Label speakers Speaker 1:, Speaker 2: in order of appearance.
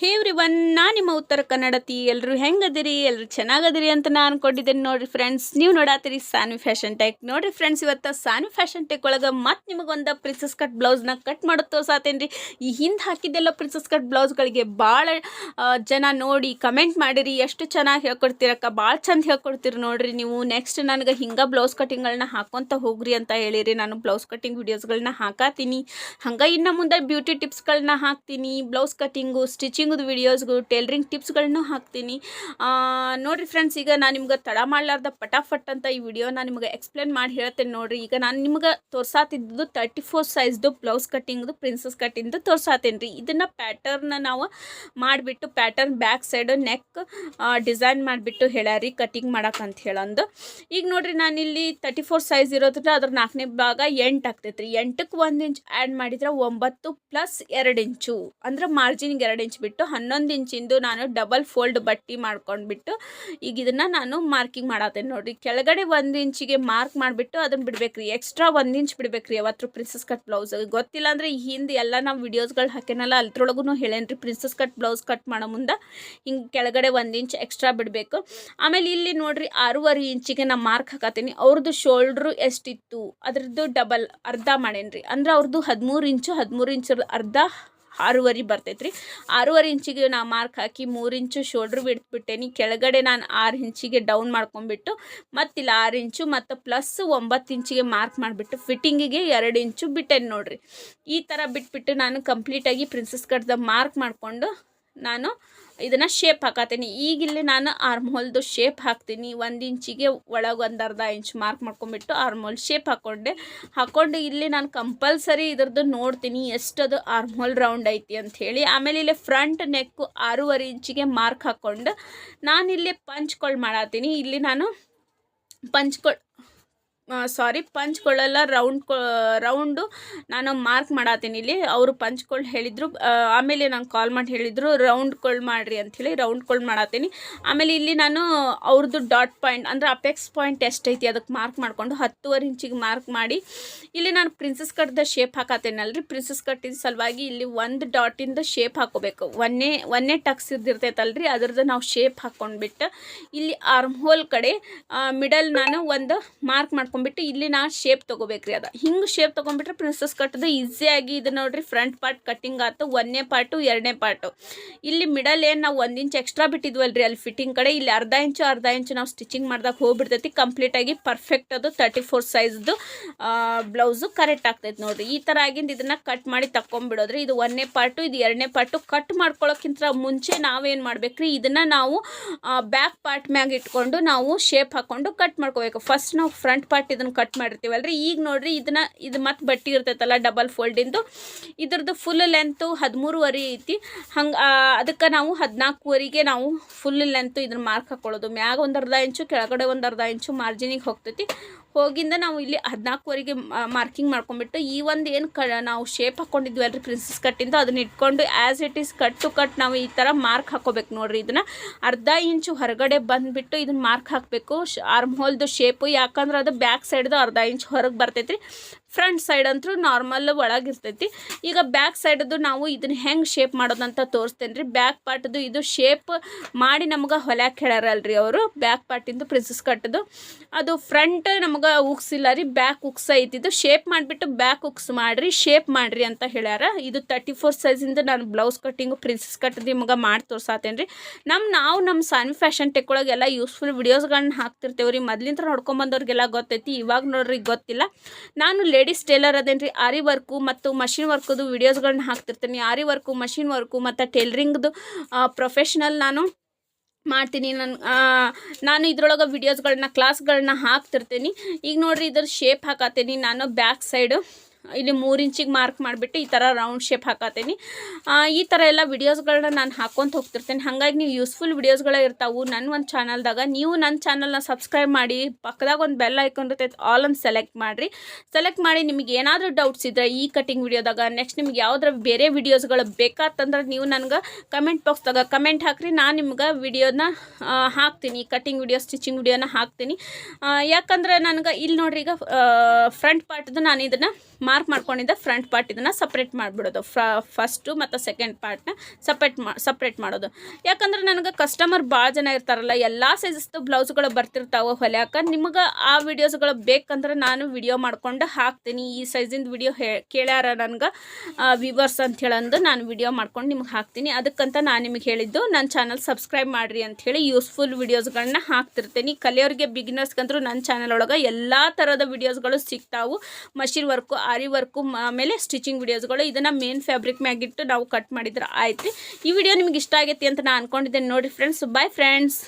Speaker 1: ಹೇ every one ನಾನು ನಿಮ್ಮ ಉತ್ತರ ಕನ್ನಡತಿ. ಎಲ್ಲರೂ ಹೆಂಗದಿರಿ? ಎಲ್ಲರೂ ಚೆನ್ನಾಗದಿರಿ ಅಂತ ನಾನು ಅನ್ಕೊಂಡಿದ್ದೇನೆ ನೋಡ್ರಿ ಫ್ರೆಂಡ್ಸ್ ನೀವು ನೋಡಾತೀರಿ ಸಾನ್ವಿ ಫ್ಯಾಷನ್ ಟೆಕ್ ನೋಡ್ರಿ ಫ್ರೆಂಡ್ಸ್ ಇವತ್ತು ಸಾನ್ವಿ ಫ್ಯಾಷನ್ ಟೆಕ್ ಒಳಗೆ ಮತ್ತೆ ನಿಮಗೊಂದು ಪ್ರಿನ್ಸಸ್ ಕಟ್ ಬ್ಲೌಸ್ನ ಕಟ್ ಮಾಡೋದು ತೋರ್ಸಾತೇನೆ ಈ ಹಿಂದೆ ಹಾಕಿದ್ದೆಲ್ಲ ಪ್ರಿನ್ಸಸ್ ಕಟ್ ಬ್ಲೌಸ್ಗಳಿಗೆ ಭಾಳ ಜನ ನೋಡಿ ಕಮೆಂಟ್ ಮಾಡಿರಿ. ಎಷ್ಟು ಚೆನ್ನಾಗಿ ಹೇಳ್ಕೊಡ್ತೀರಕ್ಕ? ಭಾಳ ಚಂದ ಹೇಳ್ಕೊಡ್ತೀರಿ ನೋಡ್ರಿ ನೀವು. ನೆಕ್ಸ್ಟ್ ನನಗೆ ಹಿಂಗೆ ಬ್ಲೌಸ್ ಕಟ್ಟಿಂಗ್ಗಳನ್ನ ಹಾಕೊತ ಹೋಗ್ರಿ ಅಂತ ಹೇಳಿರಿ. ನಾನು ಬ್ಲೌಸ್ ಕಟ್ಟಿಂಗ್ ವಿಡಿಯೋಸ್ಗಳನ್ನ ಹಾಕಾತೀನಿ. ಹಂಗೆ ಇನ್ನು ಮುಂದೆ ಬ್ಯೂಟಿ ಟಿಪ್ಸ್ಗಳನ್ನ ಹಾಕ್ತೀನಿ. ಬ್ಲೌಸ್ ಕಟ್ಟಿಂಗು ಸ್ಟಿಚಿಂಗ್ದು ವಿಡಿಯೋಸ್ಗಳು ಟೈಲರಿಂಗ್ ಟಿಪ್ಸ್ಗಳನ್ನು ಹಾಕ್ತೀನಿ. ನೋಡಿರಿ ನೋಡ್ರಿ ಫ್ರೆಂಡ್ಸ್ ಈಗ ನಾನು ನಿಮ್ಗೆ ತಡ ಮಾಡಲಾರ್ದ ಪಟಾಫಟ್ ಅಂತ ಈ ವಿಡಿಯೋನ ನಿಮ್ಗೆ ಎಕ್ಸ್ಪ್ಲೇನ್ ಮಾಡಿ ಹೇಳ್ತೇನೆ ನೋಡಿರಿ. ಈಗ ನಾನು ನಿಮ್ಗೆ ತೋರ್ಸಾತಿದ್ದು ತರ್ಟಿ ಫೋರ್ ಸೈಜ್ದು ಬ್ಲೌಸ್ ಕಟ್ಟಿಂಗ್ದು ಪ್ರಿನ್ಸಸ್ ಕಟ್ಟಿಂಗ್ದು ತೋರ್ಸಾತೇನೆ ರೀ ಇದನ್ನು ಪ್ಯಾಟರ್ನ ನಾವು ಮಾಡಿಬಿಟ್ಟು pattern back side neck design ಮಾಡಿಬಿಟ್ಟು ಹೇಳ್ಯಾರಿ ಕಟ್ಟಿಂಗ್ ಅಂತ ಹೇಳಂದು. ಈಗ ನೋಡಿರಿ ನಾನಿಲ್ಲಿ ತರ್ಟಿ ಫೋರ್ ಸೈಜ್ ಇರೋದ್ರಿಂದ ಅದ್ರ ನಾಲ್ಕನೇ ಭಾಗ ಎಂಟು ಆಗ್ತೈತೆ ರೀ ಎಂಟಕ್ಕೆ ಒಂದು ಇಂಚ್ ಆ್ಯಡ್ ಮಾಡಿದ್ರೆ ಒಂಬತ್ತು ಪ್ಲಸ್ ಎರಡು ಇಂಚು ಅಂದ್ರೆ ಮಾರ್ಜಿನ್ಗೆ ಎರಡು ಇಂಚ್ ಬಿಟ್ಟು ಹನ್ನೊಂದು ಇಂಚಿಂದು ನಾನು ಡಬಲ್ ಫೋಲ್ಡ್ ಬಟ್ಟಿ ಮಾಡ್ಕೊಂಡ್ಬಿಟ್ಟು ಈಗ ಇದನ್ನು ನಾನು ಮಾರ್ಕಿಂಗ್ ಮಾಡತ್ತೇನೆ ನೋಡಿರಿ. ಕೆಳಗಡೆ ಒಂದು ಇಂಚಿಗೆ ಮಾರ್ಕ್ ಮಾಡಿಬಿಟ್ಟು ಅದನ್ನು ಬಿಡಬೇಕ್ರಿ. ಎಕ್ಸ್ಟ್ರಾ ಒಂದು ಇಂಚ್ ಬಿಡಬೇಕ್ರಿ ಯಾವತ್ತು ಪ್ರಿನ್ಸಸ್ ಕಟ್ ಬ್ಲೌಸ್ ಗೊತ್ತಿಲ್ಲ ಅಂದರೆ ಈ ಹಿಂದೆ ಎಲ್ಲ ನಾವು ವಿಡಿಯೋಸ್ಗಳು ಹಾಕ್ಯಾನಲ್ಲ ಅದ್ರೊಳಗೂ ಹೇಳೇನ್ರಿ ಪ್ರಿನ್ಸಸ್ ಕಟ್ ಬ್ಲೌಸ್ ಕಟ್ ಮಾಡೋ ಮುಂದೆ ಹಿಂಗೆ ಕೆಳಗಡೆ ಒಂದು ಇಂಚ್ ಎಕ್ಸ್ಟ್ರಾ ಬಿಡಬೇಕು. ಆಮೇಲೆ ಇಲ್ಲಿ ನೋಡ್ರಿ ಆರೂವರೆ ಇಂಚಿಗೆ ನಾನು ಮಾರ್ಕ್ ಹಾಕತ್ತೀನಿ ಅವ್ರದ್ದು ಶೋಲ್ಡ್ರು ಎಷ್ಟಿತ್ತು? ಅದ್ರದ್ದು ಡಬಲ್ ಅರ್ಧ ಮಾಡೇನ್ರಿ. ಅಂದ್ರೆ ಅವ್ರದ್ದು ಹದಿಮೂರು ಇಂಚು ಹದಿಮೂರು ಇಂಚು ಅರ್ಧ ಆರೂವರೆ ಬರ್ತೈತ್ರಿ. ಆರೂವರೆ ಇಂಚಿಗೆ ನಾ ಮಾರ್ಕ್ ಹಾಕಿ ಮೂರು ಇಂಚು ಶೋಲ್ಡ್ರ್ ಬಿಟ್ಬಿಟ್ಟೇನಿ ಕೆಳಗಡೆ ನಾನು ಆರು ಇಂಚಿಗೆ ಡೌನ್ ಮಾಡ್ಕೊಂಡ್ಬಿಟ್ಟು ಮತ್ತಿಲ್ಲ ಆರು ಇಂಚು ಮತ್ತು ಪ್ಲಸ್ ಒಂಬತ್ತು ಇಂಚಿಗೆ ಮಾರ್ಕ್ ಮಾಡಿಬಿಟ್ಟು ಫಿಟ್ಟಿಂಗಿಗೆ ಎರಡು ಇಂಚು ಬಿಟ್ಟೇನೆ ನೋಡಿರಿ. ಈ ಥರ ಬಿಟ್ಬಿಟ್ಟು ನಾನು ಕಂಪ್ಲೀಟಾಗಿ ಪ್ರಿನ್ಸಸ್ ಕಟ್ದ ಮಾರ್ಕ್ ಮಾಡಿಕೊಂಡು ನಾನು ಇದನ್ನು ಶೇಪ್ ಹಾಕತ್ತೀನಿ ಈಗಿಲ್ಲಿ ನಾನು ಆರ್ಮೋಲ್ದು ಶೇಪ್ ಹಾಕ್ತೀನಿ. ಒಂದು ಇಂಚಿಗೆ ಒಳಗೆ ಒಂದು ಅರ್ಧ ಇಂಚ್ ಮಾರ್ಕ್ ಮಾಡ್ಕೊಂಬಿಟ್ಟು ಆರ್ಮೋಲ್ ಶೇಪ್ ಹಾಕ್ಕೊಂಡೆ ಹಾಕ್ಕೊಂಡು ಇಲ್ಲಿ ನಾನು ಕಂಪಲ್ಸರಿ ಇದ್ರದ್ದು ನೋಡ್ತೀನಿ ಎಷ್ಟದು ಆರ್ಮೋಲ್ ರೌಂಡ್ ಐತಿ ಹೇಳಿ. ಆಮೇಲೆ ಇಲ್ಲಿ ಫ್ರಂಟ್ ನೆಕ್ಕು ಆರೂವರೆ ಇಂಚಿಗೆ ಮಾರ್ಕ್ ಹಾಕ್ಕೊಂಡು ನಾನಿಲ್ಲಿ ಪಂಚ್ಕೊಳ್ ಮಾಡತ್ತೀನಿ ಇಲ್ಲಿ ನಾನು ಪಂಚ್ಕೊಳ್ ಸಾರಿ ಪಂಚ್ಗಳೆಲ್ಲ ರೌಂಡ್ ರೌಂಡು ನಾನು ಮಾರ್ಕ್ ಮಾಡತ್ತೀನಿ ಇಲ್ಲಿ. ಅವರು ಪಂಚ್ಕೊಳ್ಳಿ ಹೇಳಿದರು. ಆಮೇಲೆ ನಂಗೆ ಕಾಲ್ ಮಾಡಿ ಹೇಳಿದರು ರೌಂಡ್ ಕೊಳ್ ಮಾಡಿರಿ ಅಂಥೇಳಿ ರೌಂಡ್ ಕೊಳ್ ಮಾಡತ್ತೀನಿ ಆಮೇಲೆ ಇಲ್ಲಿ ನಾನು ಅವ್ರದ್ದು ಡಾಟ್ ಪಾಯಿಂಟ್ ಅಂದರೆ ಅಪೆಕ್ಸ್ ಪಾಯಿಂಟ್ ಎಷ್ಟೈತಿ ಅದಕ್ಕೆ ಮಾರ್ಕ್ ಮಾಡಿಕೊಂಡು ಹತ್ತುವರೆ ಇಂಚಿಗೆ ಮಾರ್ಕ್ ಮಾಡಿ ಇಲ್ಲಿ ನಾನು ಪ್ರಿನ್ಸಸ್ ಕಟ್ದ ಶೇಪ್ ಹಾಕತ್ತೇನಲ್ರಿ? ಪ್ರಿನ್ಸಸ್ ಕಟ್ಟಿದ ಸಲುವಾಗಿ ಇಲ್ಲಿ ಒಂದು ಡಾಟಿಂದ ಶೇಪ್ ಹಾಕೋಬೇಕು. ಒಂದೇ ಒಂದೇ ಟಕ್ಸ್ ಇದ್ದಿರ್ತೈತಲ್ರಿ ಅದ್ರದ್ದು ನಾವು ಶೇಪ್ ಹಾಕ್ಕೊಂಡ್ಬಿಟ್ಟು ಇಲ್ಲಿ ಆರ್ಮ್ ಹೋಲ್ ಕಡೆ ಮಿಡಲ್ ನಾನು ಒಂದು ಮಾರ್ಕ್ ಮಾಡ್ಕೊಂಡ್ಬಿಟ್ಟು ಇಲ್ಲಿ ನಾ ಶೇಪ್ ತೊಗೋಬೇಕ್ರಿ ಅದ. ಹಿಂಗೆ ಶೇಪ್ ತೊಗೊಂಬಿಟ್ರೆ ಪ್ರಿನ್ಸಸ್ ಕಟ್ಟದು ಈಸಿಯಾಗಿ ಇದು ನೋಡ್ರಿ ಫ್ರಂಟ್ ಪಾರ್ಟ್ ಕಟ್ಟಿಂಗ್ ಆಯ್ತು ಒಂದನೇ ಪಾರ್ಟು ಎರಡನೇ ಪಾರ್ಟು ಇಲ್ಲಿ ಮಿಡಲ್ ಏನು ನಾವು ಒಂದು ಇಂಚ್ ಎಕ್ಸ್ಟ್ರಾ ಬಿಟ್ಟಿದ್ವಲ್ರಿ ಅಲ್ಲಿ ಫಿಟ್ಟಿಂಗ್ ಕಡೆ. ಇಲ್ಲಿ ಅರ್ಧ ಇಂಚು ಅರ್ಧ ಇಂಚು ನಾವು ಸ್ಟಿಚಿಂಗ್ ಮಾಡ್ದಾಗ ಹೋಗ್ಬಿಡ್ತೈತಿ. ಕಂಪ್ಲೀಟಾಗಿ ಪರ್ಫೆಕ್ಟ್ ಅದು ತರ್ಟಿ ಫೋರ್ ಸೈಜ್ದು ಬ್ಲೌಸು ಕರೆಕ್ಟ್ ಆಗ್ತೈತೆ ನೋಡ್ರಿ. ಈ ಥರ ಆಗಿಂದ ಇದನ್ನು ಕಟ್ ಮಾಡಿ ತಕೊಂಬಿಡೋದ್ರಿ ಇದು ಒಂದನೇ ಪಾರ್ಟು ಇದು ಎರಡನೇ ಪಾರ್ಟು ಕಟ್ ಮಾಡ್ಕೊಳ್ಳೋಕ್ಕಿಂತ ಮುಂಚೆ ನಾವೇನು ಮಾಡ್ಬೇಕ್ರಿ? ಇದನ್ನು ನಾವು ಬ್ಯಾಕ್ ಪಾರ್ಟ್ ಮ್ಯಾಗ ಇಟ್ಕೊಂಡು ನಾವು ಶೇಪ್ ಹಾಕ್ಕೊಂಡು ಕಟ್ ಮಾಡ್ಕೋಬೇಕು. ಫಸ್ಟ್ ನಾವು ಫ್ರಂಟ್ ಪಾರ್ಟ್ ಇದನ್ನು ಕಟ್ ಮಾಡಿರ್ತೀವಲ್ರಿ? ಈಗ ನೋಡ್ರಿ ಇದನ್ನ, ಇದು ಮತ್ತೆ ಬಟ್ಟೆ ಇರ್ತೈತಲ್ಲ ಡಬಲ್ ಫೋಲ್ಡಿಂದು ಇದ್ರದ್ದು ಫುಲ್ ಲೆಂತು ಹದಿಮೂರುವರೆ ಐತಿ. ಹಂಗೆ ಅದಕ್ಕೆ ನಾವು ಹದಿನಾಲ್ಕುವರೆಗೆ ನಾವು ಫುಲ್ ಲೆಂತು ಇದನ್ನ ಮಾರ್ಕ್ ಹಾಕ್ಕೊಳ್ಳೋದು ಮ್ಯಾಗ ಒಂದು ಅರ್ಧ ಇಂಚು ಕೆಳಗಡೆ ಒಂದು ಅರ್ಧ ಇಂಚು ಮಾರ್ಜಿನಿಗೆ ಹೋಗ್ತೈತಿ. ಹೋಗಿಂದ ನಾವು ಇಲ್ಲಿ ಹದಿನಾಲ್ಕುವರೆಗೆ ಮಾರ್ಕಿಂಗ್ ಮಾಡ್ಕೊಂಡ್ಬಿಟ್ಟು ಈ ಒಂದು ಏನು ಕ, ನಾವು ಶೇಪ್ ಹಾಕ್ಕೊಂಡಿದ್ವಿ ಅಲ್ರಿ ಪ್ರಿನ್ಸಸ್ ಕಟ್ಟಿಂದು ಅದನ್ನ ಇಟ್ಕೊಂಡು as it is cut to cut ನಾವು ಈ ಥರ ಮಾರ್ಕ್ ಹಾಕೋಬೇಕು ನೋಡ್ರಿ ಇದನ್ನು. ಅರ್ಧ ಇಂಚು ಹೊರಗಡೆ ಬಂದುಬಿಟ್ಟು ಇದನ್ನ ಮಾರ್ಕ್ ಹಾಕಬೇಕು. ಆರ್ಮ್ ಹೋಲ್ದು ಶೇಪು ಯಾಕಂದ್ರೆ ಅದು ಬ್ಯಾಕ್ ಸೈಡ್ದು ಅರ್ಧ ಇಂಚ್ ಹೊರಗೆ ಬರ್ತೈತ್ರಿ. ಫ್ರಂಟ್ ಸೈಡ್ ಅಂತೂ ನಾರ್ಮಲ್ ಒಳಗಿರ್ತೈತಿ ಈಗ ಬ್ಯಾಕ್ ಸೈಡದು ನಾವು ಇದನ್ನ ಹೆಂಗೆ ಶೇಪ್ ಮಾಡೋದಂತ ತೋರಿಸ್ತೇನೆ ರೀ. ಬ್ಯಾಕ್ ಪಾರ್ಟ್ದು ಇದು ಶೇಪ್ ಮಾಡಿ ನಮ್ಗೆ ಹೊಲ್ಯಾಕೆ ಹೇಳ್ಯಾರಲ್ರಿ ಅವರು. ಬ್ಯಾಕ್ ಪಾರ್ಟಿಂದು ಪ್ರಿಸಸ್ ಕಟ್ಟದು ಅದು ಫ್ರಂಟ್ ನಮ್ಗೆ ಉಕ್ಸಿಲ್ಲ ರೀ. ಬ್ಯಾಕ್ ಉಕ್ಸ್ ಐತಿದ್ದು ಶೇಪ್ ಮಾಡಿಬಿಟ್ಟು ಬ್ಯಾಕ್ ಉಕ್ಸ್ ಮಾಡಿರಿ ಶೇಪ್ ಮಾಡಿರಿ ಅಂತ ಹೇಳ್ಯಾರ. ಇದು ತರ್ಟಿ ಫೋರ್ ಸೈಜಿಂದ ನಾನು ಬ್ಲೌಸ್ ಕಟ್ಟಿಂಗು ಪ್ರಿನ್ಸಸ್ ಕಟ್ ನಿಮ್ಗೆ ಮಾಡಿ ತೋರ್ಸಾತೇನೆ ರೀ. ನಮ್ಮ ನಾವು ನಮ್ಮ ಸಾನ್ವಿ ಫ್ಯಾಷನ್ ಟೆಕ್ ಒಳಗೆಲ್ಲ ಯೂಸ್ಫುಲ್ ವಿಡಿಯೋಸ್ಗಳನ್ನ ಹಾಕ್ತಿರ್ತೇವೆ ರೀ. ಮೊದ್ಲಿಂದ ನೋಡ್ಕೊಂಬಂದವ್ರಿಗೆಲ್ಲ ಗೊತ್ತೈತಿ. ಇವಾಗ ನೋಡ್ರಿ ಗೊತ್ತಿಲ್ಲ. ನಾನು ಲೇಡೀಸ್ ಟೇಲರ್ ಅದೇನ್ರಿ, ಆರಿ ವರ್ಕು ಮತ್ತು ಮಷಿನ್ ವರ್ಕದು ವಿಡಿಯೋಸ್ಗಳನ್ನ ಹಾಕ್ತಿರ್ತೀನಿ. ಆರಿ ವರ್ಕು, ಮಷಿನ್ ವರ್ಕು ಮತ್ತು ಟೇಲ್ರಿಂಗ್ದು ಪ್ರೊಫೆಷ್ನಲ್ ನಾನು ಮಾಡ್ತೀನಿ. ನಾನು ನಾನು ಇದ್ರೊಳಗೆ ವಿಡಿಯೋಸ್ಗಳನ್ನ, ಕ್ಲಾಸ್ಗಳನ್ನ ಹಾಕ್ತಿರ್ತೀನಿ. ಈಗ ನೋಡ್ರಿ ಇದ್ರ ಶೇಪ್ ಹಾಕತ್ತೀನಿ. ನಾನು ಬ್ಯಾಕ್ ಸೈಡು ಇಲ್ಲಿ ಮೂರು ಇಂಚಿಗೆ ಮಾರ್ಕ್ ಮಾಡಿಬಿಟ್ಟು ಈ ಥರ ರೌಂಡ್ ಶೇಪ್ ಹಾಕತ್ತೀನಿ ಈ ಥರ ಎಲ್ಲ ವೀಡಿಯೋಸ್ಗಳನ್ನ ನಾನು ಹಾಕ್ಕೊಂತ ಹೋಗ್ತಿರ್ತೇನೆ. ಹಾಗಾಗಿ ನೀವು ಯೂಸ್ಫುಲ್ ವಿಡಿಯೋಸ್ಗಳೇ ಇರ್ತಾವೆ ನನ್ನ ಒಂದು ಚಾನಲ್ದಾಗ ನೀವು ನನ್ನ ಚಾನಲ್ನ ಸಬ್ಸ್ಕ್ರೈಬ್ ಮಾಡಿ, ಪಕ್ಕದಾಗ ಒಂದು ಬೆಲ್ ಐಕಾನ್ ಇರುತ್ತೆ ಆಲ್ ಅಂತ ಸೆಲೆಕ್ಟ್ ಮಾಡಿರಿ. ಸೆಲೆಕ್ಟ್ ಮಾಡಿ ನಿಮಗೆ ಏನಾದರೂ ಡೌಟ್ಸ್ ಇದ್ದರೆ ಈ ಕಟಿಂಗ್ ವೀಡಿಯೋದಾಗ ನೆಕ್ಸ್ಟ್ ನಿಮ್ಗೆ ಯಾವ್ದಾರ ಬೇರೆ ವಿಡಿಯೋಸ್ಗಳು ಬೇಕಾತಂದ್ರೆ ನೀವು ನನಗೆ ಕಮೆಂಟ್ ಬಾಕ್ಸ್ದಾಗ ಕಮೆಂಟ್ ಹಾಕ್ರಿ. ನಾನು ನಿಮ್ಗೆ ವಿಡಿಯೋನ ಹಾಕ್ತೀನಿ. ಕಟಿಂಗ್ ವಿಡಿಯೋ ಸ್ಟಿಚಿಂಗ್ ವಿಡಿಯೋನ ಹಾಕ್ತೀನಿ. ಯಾಕಂದ್ರೆ ನನಗೆ ಇಲ್ಲಿ ನೋಡ್ರಿ ಈಗ ಫ್ರಂಟ್ ಪಾರ್ಟ್ದು ನಾನು ಇದನ್ನು ಮಾರ್ಕ್ ಮಾಡ್ಕೊಂಡಿದ್ದ ಫ್ರಂಟ್ ಪಾರ್ಟ್ ಇದನ್ನು ಸಪ್ರೇಟ್ ಮಾಡಿಬಿಡೋದು. ಫಸ್ಟು ಮತ್ತು ಸೆಕೆಂಡ್ ಪಾರ್ಟ್ನ ಸಪ್ರೇಟ್ ಮಾ ಸಪ್ರೇಟ್ ಮಾಡೋದು. ಯಾಕಂದ್ರೆ ನನಗೆ ಕಸ್ಟಮರ್ ಭಾಳ ಜನ ಇರ್ತಾರಲ್ಲ, ಎಲ್ಲ ಸೈಜಸ್ದು ಬ್ಲೌಸ್ಗಳು ಬರ್ತಿರ್ತಾವೆ ಹೊಲ್ಯಾಕ. ನಿಮಗೆ ಆ ವಿಡಿಯೋಸ್ಗಳು ಬೇಕಂದ್ರೆ ನಾನು ವಿಡಿಯೋ ಮಾಡ್ಕೊಂಡು ಹಾಕ್ತೀನಿ. ಈ ಸೈಜಿಂದ ವಿಡಿಯೋ ಹೇ, ಕೇಳ್ಯಾರ ನನಗೆ ವಿವರ್ಸ್ ಅಂತ ನಾನು ವಿಡಿಯೋ ಮಾಡ್ಕೊಂಡು ನಿಮ್ಗೆ ಹಾಕ್ತೀನಿ. ಅದಕ್ಕಂತ ನಾನು ನಿಮಗೆ ಹೇಳಿದ್ದು ನನ್ನ ಚಾನಲ್ ಸಬ್ಸ್ಕ್ರೈಬ್ ಮಾಡಿರಿ ಅಂಥೇಳಿ ಯೂಸ್ಫುಲ್ ವಿಡಿಯೋಸ್ಗಳನ್ನ ಹಾಕ್ತಿರ್ತೀನಿ. ಕಲಿಯೋರಿಗೆ ಬಿಗಿನರ್ಸ್ಗಂತೂ ನನ್ನ ಚಾನಲ್ ಒಳಗೆ ಎಲ್ಲ ಥರದ ವಿಡಿಯೋಸ್ಗಳು ಸಿಗ್ತಾವು. ಮಷಿನ್ ವರ್ಕು ಆರಿ ವರ್ಕು ಆಮೇಲೆ ಸ್ಟಿಚಿಂಗ್ ವಿಡಿಯೋಸ್ಗಳು ಇದನ್ನು ಮೇನ್ ಫ್ಯಾಬ್ರಿಕ್ ಮ್ಯಾಗಿಟ್ಟು ನಾವು ಕಟ್ ಮಾಡಿದ್ರೆ ಆಯ್ತು. ಈ ವಿಡಿಯೋ ನಿಮ್ಗೆ ಇಷ್ಟ ಆಗೈತಿ ಅಂತ ನಾನು ಅನ್ಕೊಂಡಿದ್ದೇನೆ ನೋಡಿ ಫ್ರೆಂಡ್ಸ್ ಬಾಯ್ ಫ್ರೆಂಡ್ಸ್